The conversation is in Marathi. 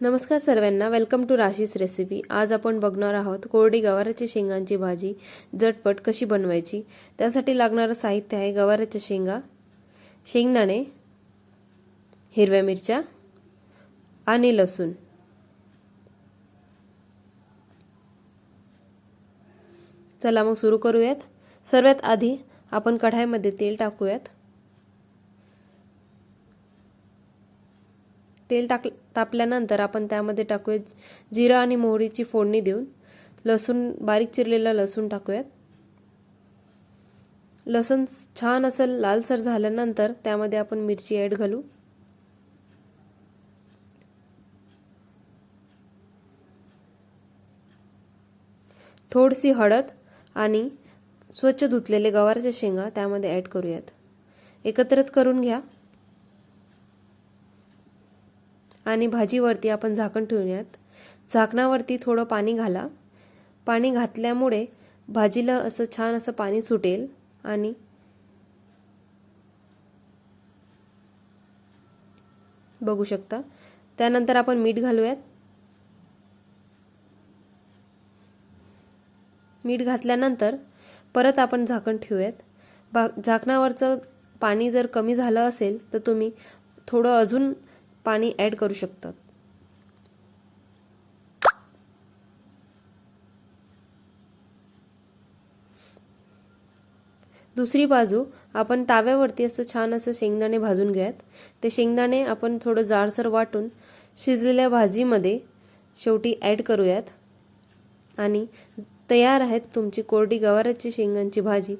नमस्कार सर्वांना वेलकम टू राशीस रेसिपी आज आपण बघणार आहोत कोरडी गवाराच्या शेंगांची भाजी झटपट कशी बनवायची त्यासाठी लागणारं साहित्य आहे गवाराच्या शेंगा शेंगदाणे हिरव्या मिरच्या आणि लसूण. चला मग सुरू करूयात. सर्वात आधी आपण कढाईमध्ये तेल टाकूयात. तेल टाक तापल्यानंतर आपण त्यामध्ये टाकूयात जिरं आणि मोहरीची फोडणी देऊन. लसूण बारीक चिरलेला लसूण टाकूयात. लसूण छान असं लालसर झाल्यानंतर त्यामध्ये आपण मिरची ॲड घालू. थोडीशी हळद आणि स्वच्छ धुतलेले गवारच्या शेंगा त्यामध्ये ॲड करूयात. एकत्रित करून घ्या. आणि भाजीवरती आपण झाकण ठेवूयात. झाकणावरती थोडं पाणी घाला. पाणी घातल्यामुळे भाजीला असं छान असं पाणी सुटेल आणि बघू शकता. त्यानंतर आपण मीठ घालूयात. मीठ घातल्यानंतर परत आपण झाकण ठेवूयात. बा झाकणावरचं पाणी जर कमी झालं असेल तर तुम्ही थोडं अजून पाणी ॲड करू शकतात. दुसरी बाजू आपण ताव्यावरती असं छान असं शेंगदाणे भाजून घ्यात ते शेंगदाणे आपण थोडं जाडसर वाटून शिजलेल्या भाजीमध्ये शेवटी ॲड करूयात. आणि तयार आहेत तुमची कोरडी गवाराची शेंगांची भाजी.